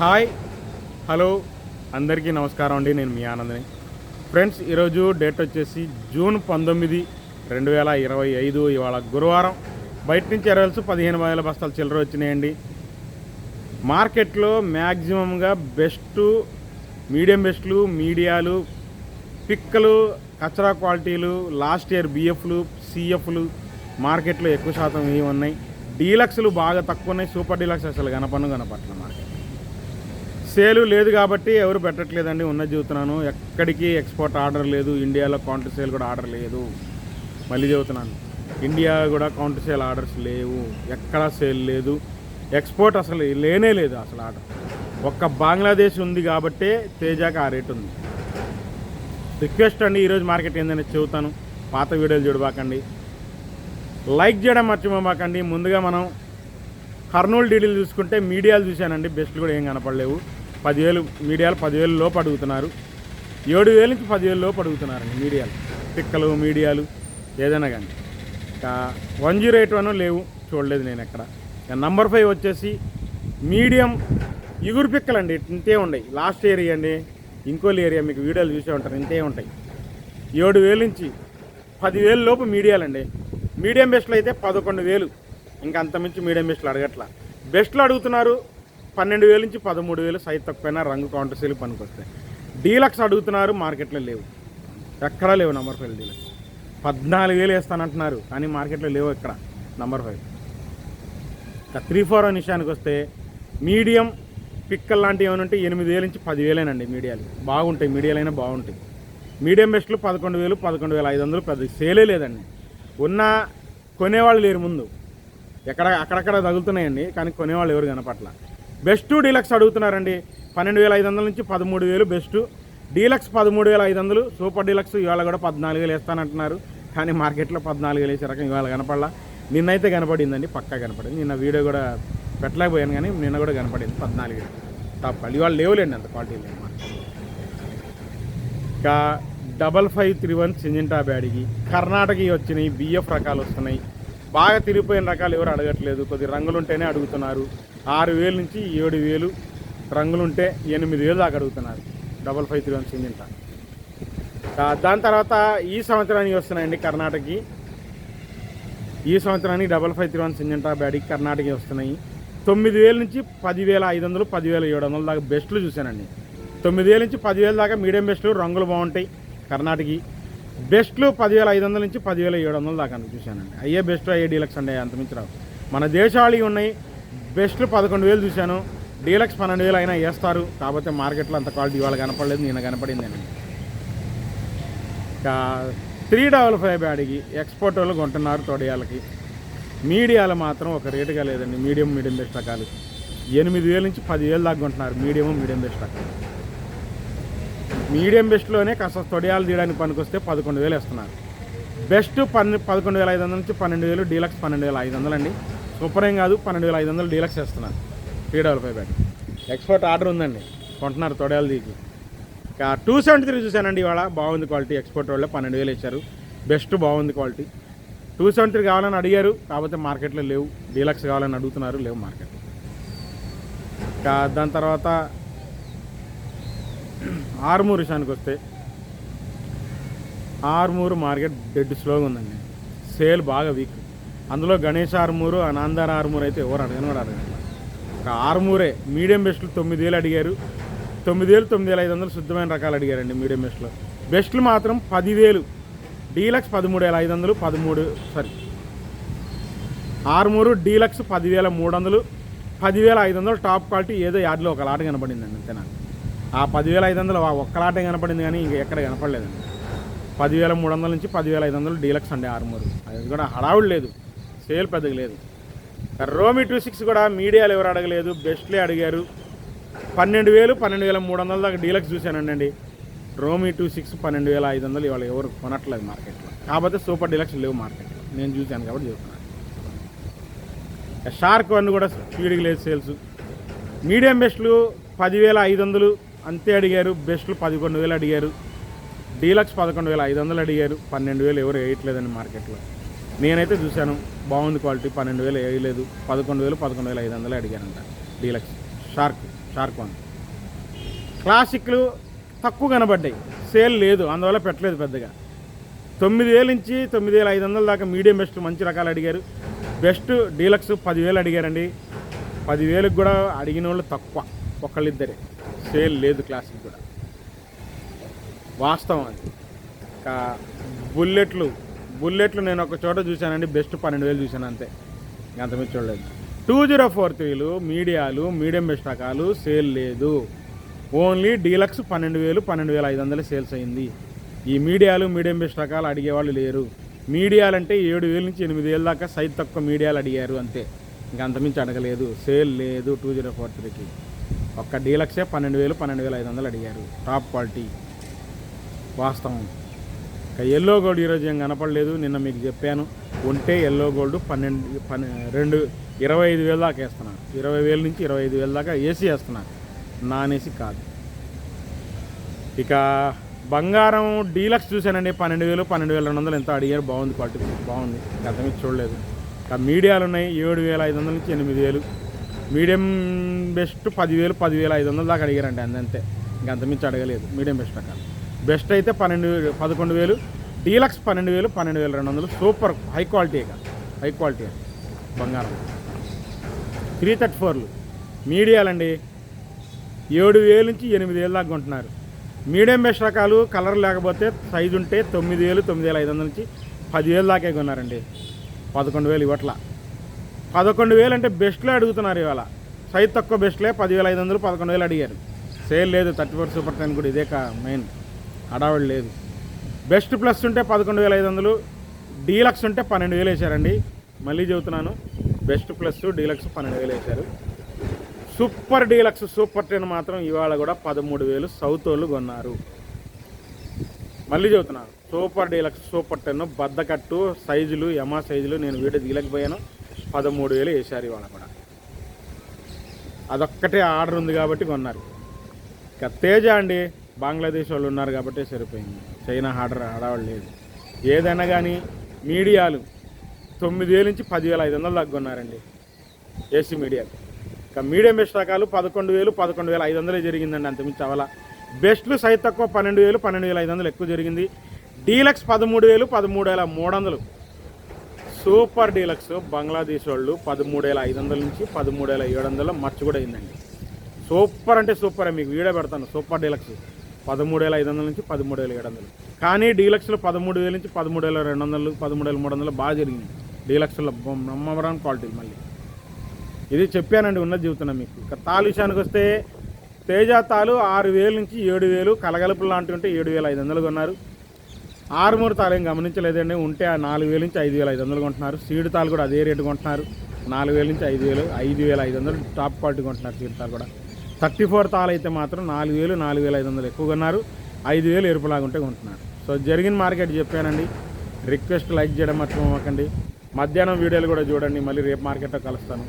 Hi hello అందరికీ నమస్కారం అండి నేను మీ ఆనందని. ఫ్రెండ్స్ ఈరోజు డేట్ వచ్చేసి జూన్ పంతొమ్మిది రెండు వేల ఇరవై ఐదు ఇవాళ గురువారం. బయట నుంచి ఎరవల్సి పదిహేను వేల బస్తాలు చిల్లర వచ్చినాయండి. మార్కెట్లో మ్యాక్సిమంగా బెస్ట్ మీడియం బెస్ట్లు మీడియాలు పిక్కలు కచరా క్వాలిటీలు లాస్ట్ ఇయర్ బిఎఫ్లు సిఎఫ్లు మార్కెట్లో ఎక్కువ శాతం ఇవి ఉన్నాయి. డీలక్స్లు బాగా తక్కువ ఉన్నాయి సూపర్ డీలక్స్ అసలు కనపను కనపట్ల మార్కెట్. సేలు లేదు కాబట్టి ఎవరు పెట్టట్లేదండి ఉన్నది చెబుతున్నాను. ఎక్కడికి ఎక్స్పోర్ట్ ఆర్డర్ లేదు. ఇండియాలో కౌంటర్ సేల్ కూడా ఆర్డర్ లేదు. మళ్ళీ చెబుతున్నాను. ఇండియా కూడా కౌంటర్ సేల్ ఆర్డర్స్ లేవు. ఎక్కడా సేల్ లేదు. ఎక్స్పోర్ట్ అసలు లేనే లేదు అసలు ఆర్డర్ ఒక్క బంగ్లాదేశ్ ఉంది కాబట్టే తేజాకి ఆ రేట్ ఉంది. రిక్వెస్ట్ అండి ఈరోజు మార్కెట్ ఏందని చెబుతాను. పాత వీడియోలు చూడబాకండి. లైక్ చేయడం మర్చిపోమాకండి. ముందుగా మనం కర్నూలు డీడీలు చూసుకుంటే మీడియాలు చూశానండి. బెస్ట్లు కూడా ఏం కనపడలేవు. పదివేలు మీడియాలు పదివేలు లోపు అడుగుతున్నారు. ఏడు వేల నుంచి పదివేలు లోపు అడుగుతున్నారండి మీడియాలు. పిక్కలు మీడియాలు ఏదైనా కానీ. ఇంకా వన్ జీరో ఎయిట్ వన్ లేవు చూడలేదు నేను ఎక్కడ. నంబర్ ఫైవ్ వచ్చేసి మీడియం ఇగురు పిక్కలు అండి ఇంతే ఉన్నాయి. లాస్ట్ ఏరియా అండి ఇంకోలి ఏరియా మీకు వీడియోలు చూసే ఉంటారు ఇంతే ఉంటాయి. ఏడు వేలు నుంచి పదివేలు లోపు మీడియాలండి. మీడియం బెస్ట్లు అయితే పదకొండు వేలు. ఇంకా అంతమించి మీడియం బెస్ట్లు అడగట్లా. బెస్ట్లు అడుగుతున్నారు పన్నెండు వేల నుంచి పదమూడు వేలు సైజ్ తక్కువైనా రంగు కౌంటర్ సేల్ పనికొస్తాయి. డీలక్స్ అడుగుతున్నారు మార్కెట్లో లేవు. ఎక్కడా లేవు నంబర్ ఫైవ్ డీలక్స్. పద్నాలుగు వేలు వేస్తానంటున్నారు కానీ మార్కెట్లో లేవు ఎక్కడ? నంబర్ ఫైవ్ ఇంకా త్రీ ఫోర్ అనే విషయానికి వస్తే మీడియం పిక్కల్ లాంటివి ఏమైనా ఉంటే ఎనిమిది వేల నుంచి పదివేలేనండి మీడియాలు. బాగుంటాయి మీడియాలు అయినా బాగుంటాయి. మీడియం బెస్ట్లు పదకొండు వేలు పదకొండు వేల ఐదు వందలు పెద్ద సేలే లేదండి. ఉన్న కొనేవాళ్ళు లేరు ముందు. ఎక్కడ అక్కడక్కడ తగులుతున్నాయండి కానీ కొనేవాళ్ళు ఎవరు కనపట్ల. బెస్ట్ డీలక్స్ అడుగుతున్నారండి. పన్నెండు వేల ఐదు వందల నుంచి పదమూడు వేలు బెస్ట్. డీలక్స్ పదమూడు వేల ఐదు వందలు సూపర్ డీలక్స్ ఇవాళ కూడా పద్నాలుగు వేలు వేస్తానంటున్నారు. కానీ మార్కెట్లో పద్నాలుగు వేలు వేసే రకం ఇవాళ కనపడలా. నిన్నైతే కనపడిందండి పక్కా కనపడింది. నిన్న వీడియో కూడా పెట్టలేకపోయాను కానీ నిన్న కూడా కనపడింది పద్నాలుగు వేలు. Top quality. ఇవాళ లేవులేండి అంత క్వాలిటీ లేదు ఇంకా double five three one Syngenta బ్యాడికి Karnataka వచ్చినాయి బిఎఫ్ రకాలు వస్తున్నాయి. బాగా తిరిగిపోయిన రకాలు ఎవరు అడగట్లేదు. కొద్ది రంగులుంటేనే అడుగుతున్నారు. ఆరు వేలు నుంచి ఏడు వేలు రంగులుంటే ఎనిమిది వేలు దాకా అడుగుతున్నారు. Double five three one Syngenta దాని తర్వాత ఈ సంవత్సరానికి వస్తున్నాయండి కర్ణాటకకి. ఈ సంవత్సరానికి double five three one Syngenta బ్యాడీ Karnataka వస్తున్నాయి. తొమ్మిది వేల నుంచి పదివేల ఐదు వందలు పదివేల ఏడు వందల దాకా బెస్ట్లు చూశానండి. తొమ్మిది వేల నుంచి పదివేల దాకా మీడియం బెస్ట్లు రంగులు బాగుంటాయి కర్ణాటకకి. బెస్ట్లు పదివేల ఐదు వందల నుంచి పదివేల ఏడు వందల దాకా చూశానండి. అయ్యే బెస్ట్ అయ్యే డీలక్స్ అండి అంతమించి రావు. మన దేశాలు ఉన్నాయి. బెస్ట్లు పదకొండు వేలు చూశాను. డీలక్స్ పన్నెండు వేలు అయినా వేస్తారు. కాకపోతే మార్కెట్లో అంత క్వాలిటీ ఇవాళ కనపడలేదు నిన్న కనపడిందండి ఇంకా త్రీ డబల్ ఫైవ్ బ్యాడ్కి ఎక్స్పోర్ట్ వాళ్ళు కొంటున్నారు తొడయాలకి మీడియాలు మాత్రం ఒక రేటుగా లేదండి. మీడియం మీడియం బెస్ట్ రకాలు. ఎనిమిది వేల నుంచి పదివేలు దాకా కొంటున్నారు. మీడియం మీడియం బెస్ట్ రకాలు. మీడియం బెస్ట్లోనే కాస్త తొడియాలు తీయడానికి పనికొస్తే పదకొండు వేలు వేస్తున్నారు. బెస్ట్ పన్నె పదకొండు వేల ఐదు వందల నుంచి పన్నెండు వేలు డీలక్స్ పన్నెండు వేల ఐదు వందలు అండి సూపర్ ఏం కాదు పన్నెండు వేల ఐదు వందలు డీలక్స్ వేస్తున్నారు. Three double five bag export order ఉందండి. కొంటున్నారు తొడియాలు దిగి ఇక టూ సెవెంటీ త్రీ చూశానండి ఇవాళ. బాగుంది క్వాలిటీ. ఎక్స్పోర్ట్ వాళ్ళే పన్నెండు వేలు ఇచ్చారు. బెస్ట్ బాగుంది క్వాలిటీ. టూ సెవెంటీ త్రీ కావాలని అడిగారు. కాకపోతే మార్కెట్లో లేవు. డీలక్స్ కావాలని అడుగుతున్నారు. లేవు మార్కెట్ ఇంకా దాని తర్వాత ఆర్మూర్ విషయానికి వస్తే ఆర్మూర్ మార్కెట్ డెడ్ స్లోగా ఉందండి. సేల్ బాగా వీక్ అందులో గణేష్ ఆర్మూరు అనందార్ ఆర్మూర్ అయితే ఎవరు అడగను కూడా అడగను ఒక ఆర్మూరే మీడియం బెస్ట్లు తొమ్మిది వేలు అడిగారు. తొమ్మిది వేలు తొమ్మిది వేల ఐదు వందలు శుద్ధమైన రకాలు అడిగారండి మీడియం బెస్ట్లో బెస్ట్లు మాత్రం పదివేలు. డీలక్స్ పదమూడు వేల ఐదు వందలు పదమూడు సారీ ఆరుమూరు డీలక్స్ పదివేల మూడు వందలు పదివేల ఐదు వందలు టాప్ క్వాలిటీ ఏదో యాడ్లో ఒక లాట కనపడిందండి అంతేనా? ఆ పదివేల ఐదు వందలు ఆ కనపడింది కానీ ఇంక ఎక్కడ కనపడలేదండి. పదివేల మూడు వందల నుంచి పదివేల ఐదు వందలు డీలక్స్ అండి ఆర్మూర్. అది కూడా హడావుడు లేదు. సేల్ పెద్దగా లేదు. రోమి టూ సిక్స్ కూడా మీడియాలు ఎవరు అడగలేదు. బెస్ట్లే అడిగారు. పన్నెండు వేలు పన్నెండు వేల మూడు వందల దాకా డీలక్స్ చూశానండి. అండి రోమి టూ సిక్స్ పన్నెండు వేల ఐదు వందలు ఇవాళ ఎవరు కొనట్లేదు మార్కెట్లో. కాకపోతే సూపర్ డీలక్స్ లేవు మార్కెట్లో. నేను చూశాను కాబట్టి చెప్తున్నాను. షార్క్ వన్ కూడా స్పీడ్గా లేదు సేల్స్. మీడియం బెస్ట్లు పదివేల ఐదు వందలు అంతే అడిగారు. బెస్ట్లు పదకొండు వేలు అడిగారు. డీలక్స్ పదకొండు వేల ఐదు వందలు అడిగారు. పన్నెండు వేలు ఎవరు వేయట్లేదండి మార్కెట్లో. నేనైతే చూశాను బాగుంది క్వాలిటీ పన్నెండు వేలు వేయలేదు. పదకొండు వేలు పదకొండు వేల ఐదు వందలు అడిగారంట డీలక్స్. Shark shark one. క్లాసిక్లు తక్కువ కనబడ్డాయి. సేల్ లేదు అందువల్ల పెట్టలేదు పెద్దగా. తొమ్మిది వేల నుంచి తొమ్మిది వేల ఐదు వందల దాకా మీడియం బెస్ట్ మంచి రకాలు అడిగారు. బెస్ట్ డీలక్స్ పదివేలు అడిగారండి. పదివేలకు కూడా అడిగిన వాళ్ళు తక్కువ ఒకళ్ళిద్దరే. సేల్ లేదు క్లాసిక్ కూడా. వాస్తవం అది. బుల్లెట్లు బుల్లెట్లు నేను ఒక చోట చూశానండి బెస్ట్ పన్నెండు వేలు చూశాను అంతే. ఇంకా చూడలేదు. టూ జీరో ఫోర్ త్రీలు మీడియాలు మీడియం బెస్ట్ రకాలు సేల్ లేదు. ఓన్లీ డీలక్స్ పన్నెండు వేలు పన్నెండు వేల ఐదు వందలు సేల్స్ అయింది. ఈ మీడియాలు మీడియం బెస్ట్ రకాలు అడిగేవాళ్ళు లేరు. మీడియాలు అంటే ఏడు వేల నుంచి ఎనిమిది వేల దాకా సైజ్ తక్కువ మీడియాలు అడిగారు అంతే. ఇంకా అంతమించి అడగలేదు. సేల్ లేదు టూ జీరో ఫోర్ త్రీకి. ఒక్క డీలక్సే పన్నెండు వేలు పన్నెండు వేల ఐదు వందలు అడిగారు. Top quality. వాస్తవం. ఇక ఎల్లో గోల్డ్ ఈరోజు ఏం కనపడలేదు నిన్న మీకు చెప్పాను. ఉంటే ఎల్లో గోల్డ్ పన్నెండు పన్నె రెండు ఇరవై ఐదు వేలు దాకా వేస్తున్నాను ఇరవై వేల నుంచి ఇరవై ఐదు వేల దాకా ఏసీ వేస్తున్నా నాన్ ఏసీ కాదు. ఇక బంగారం డీలక్స్ చూశానండి. పన్నెండు వేలు పన్నెండు వేల రెండు వందలు ఎంత అడిగారు. బాగుంది క్వాలిటీ బాగుంది. గతమే చూడలేదు. ఇక మీడియాలు ఉన్నాయి. ఏడు వేల ఐదు వందల నుంచి ఎనిమిది వేలు. మీడియం బెస్ట్ పదివేలు పదివేల ఐదు వందల దాకా అడిగారండి అందంతే ఇంక అంతమించి అడగలేదు. మీడియం బెస్ట్ రకాలు బెస్ట్ అయితే పన్నెండు పదకొండు వేలు డీలక్స్ పన్నెండు వేలు పన్నెండు వేల రెండు వందలు. Super high quality high quality బంగారం. త్రీ థర్టీ ఫోర్లు. మీడియాలండి. ఏడు వేలు నుంచి ఎనిమిది వేలు దాకా కొంటున్నారు. మీడియం బెస్ట్ రకాలు కలర్ లేకపోతే సైజు ఉంటే తొమ్మిది వేలు తొమ్మిది వేల ఐదు వందల నుంచి పదివేలు దాకా కొన్నారండి. పదకొండు వేలు ఇవ్వట్లా. పదకొండు వేలు అంటే బెస్ట్లో అడుగుతున్నారు ఇవాళ. సైజ్ తక్కువ బెస్ట్లే పదివేల ఐదు వందలు పదకొండు వేలు అడిగారు. సేల్ లేదు థర్టీ ఫోర్ సూపర్ టెన్ కూడా ఇదే కా మెయిన్. హడావిడి లేదు. బెస్ట్ ప్లస్ ఉంటే పదకొండు వేల ఐదు వందలు డీలక్స్ ఉంటే పన్నెండు వేలు వేశారండి. మళ్ళీ చెబుతున్నాను బెస్ట్ ప్లస్ డీలక్స్ పన్నెండు వేలు వేశారు. సూపర్ డీలక్స్ సూపర్ టెన్ మాత్రం ఇవాళ కూడా పదమూడు వేలు సౌత్ వాళ్ళు కొన్నారు. మళ్ళీ చెబుతున్నాను సూపర్ డీలక్స్ సూపర్ టెన్ బద్దకట్టు సైజులు యమా సైజులు నేను వీడియో తీయలేకపోయాను. పదమూడు వేలు వేశారు ఇవాళ కూడా. అదొక్కటే ఆర్డర్ ఉంది కాబట్టి కొన్నారు. ఇక తేజ అండి బంగ్లాదేశ్ వాళ్ళు ఉన్నారు కాబట్టి సరిపోయింది. చైనా ఆర్డర్ ఆడవాళ్ళు లేదు. ఏదైనా కానీ మీడియాలు తొమ్మిది వేల నుంచి పదివేల ఐదు వందలు తగ్గున్నారండి ఏసీ మీడియాలు ఇక మీడియం బెస్ట్ రకాలు పదకొండు వేలు పదకొండు వేల ఐదు వందలే జరిగిందండి అంతమించి అవల. బెస్ట్లు సైజ్ తక్కువ పన్నెండు వేలు పన్నెండు వేల ఐదు వందలు ఎక్కువ జరిగింది. డీలక్స్ పదమూడు వేలు పదమూడు వేల మూడు వందలు. సూపర్ డీలక్స్ బంగ్లాదేశ్ వాళ్ళు పదమూడు వేల ఐదు వందల నుంచి పదమూడు వేల ఏడు వందల మర్చి కూడా అయిందండి. సూపర్ అంటే సూపర్ మీకు వీడియో పెడతాను. సూపర్ డీలక్స్ పదమూడు వేల ఐదు వందల నుంచి పదమూడు వేల ఏడు వందలు కానీ డీలక్స్లో పదమూడు వేల నుంచి పదమూడు వేల రెండు వందలు పదమూడు వేల మూడు వందలు బాగా జరిగింది. డీలక్స్లో నమ్మరాని క్వాలిటీ మళ్ళీ. ఇది చెప్పానండి ఉన్నది చెబుతున్నా మీకు. ఇక తాలు విషయానికి వస్తే తేజ తాలు ఆరు వేలు నుంచి ఏడు వేలు కలగలుపులు లాంటివి ఉంటే ఏడు వేల ఐదు వందలు కొన్నారు. ఆరుమూరు తాలు ఏం గమనించలేదండి. ఉంటే ఆ నాలుగు వేల నుంచి ఐదు వేల ఐదు వందలు కొంటున్నారు. సీడు తాలు కూడా అదే రేటు కొంటున్నారు. నాలుగు వేల నుంచి ఐదు వేలు ఐదు వేల ఐదు వందలు టాప్ క్వాలిటీ కొంటున్నారు సీడు తాలు కూడా. థర్టీ ఫోర్ తాలు అయితే మాత్రం నాలుగు వేలు నాలుగు వేల ఐదు వందలు ఎక్కువ కొన్నారు ఐదు వేలు ఎరుపులాగుంటే కొంటున్నారు. సో జరిగిన మార్కెట్ చెప్పానండి. రిక్వెస్ట్ లైక్ చేయడం మర్చిపోకండి మధ్యాహ్నం వీడియోలు కూడా చూడండి. మళ్ళీ రేపు మార్కెట్లో కలుస్తాను.